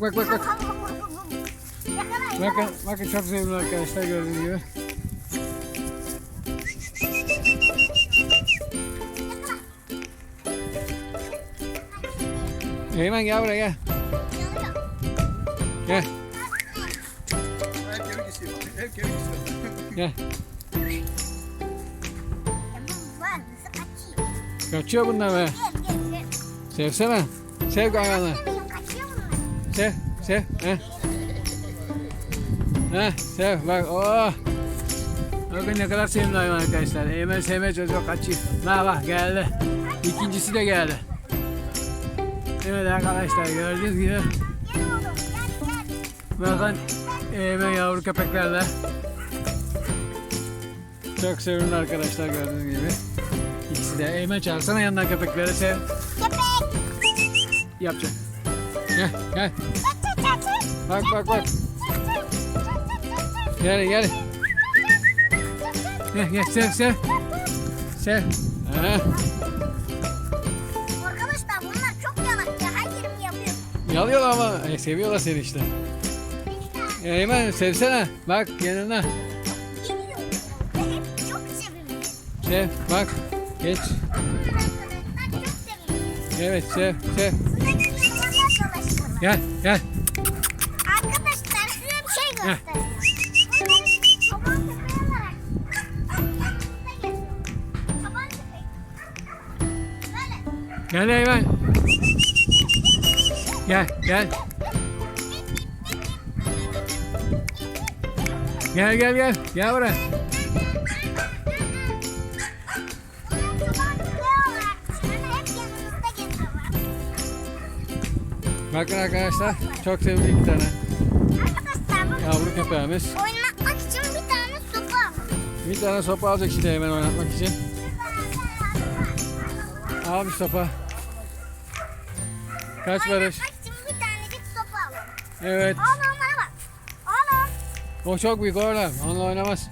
Bak bak bak. Yakala Bakın, yakala. bakın çok sevimli arkadaşlar gördüğünüz gibi. Eymen gel buraya gel. Gel gel. Kaçıyor? Bunlar be. Sevsene. Sev hayvanı. Sev, sev. Heh. Heh, sev. Bak, oh. Bakın ne kadar sevimli hayvan arkadaşlar. Eymen sevmeye çalışıyor, kaçıyor. Bak bak geldi. İkincisi de geldi. Evet arkadaşlar gördüğünüz gibi. Bakın Eymen yavru köpeklerle. Çok sevimli arkadaşlar gördüğünüz gibi. İkisi de. Eymen çağırsana yanından köpekleri sev. Köpek. Yapacak. Gel gel. Bak bak bak. Gel gel. Gel gel sev sev. Sev. Ha, Arkadaşlar bunlar çok yalak ya. Her yerimi yapıyor. yalıyorlar ama e, seviyorlar seni işte. Eymen sevsene. Bak yanına. Geliyor. Ve hep çok sevimli. Sev bak. Geç. Arkadaşlar çok sevimli. Evet sev sev. Size arkadaşlar. Gel gel. Arkadaşlar size bir şey göstereyim. Gel Eymen. Gel gel. Gel gel gel. Gel buraya. Bakın arkadaşlar çok sevimli iki tane Arkadaşlar yavru köpeğimiz. oynatmak için bir tane sopa. Bir tane sopa alacak işte Eymen oynatmak için. Al bir sopa. Kaç Barış? Oynatmak için bir tanecik sopa alalım. Evet. Oğlum bana bak. Oğlum. O çok büyük oğlum. Onunla oynamaz.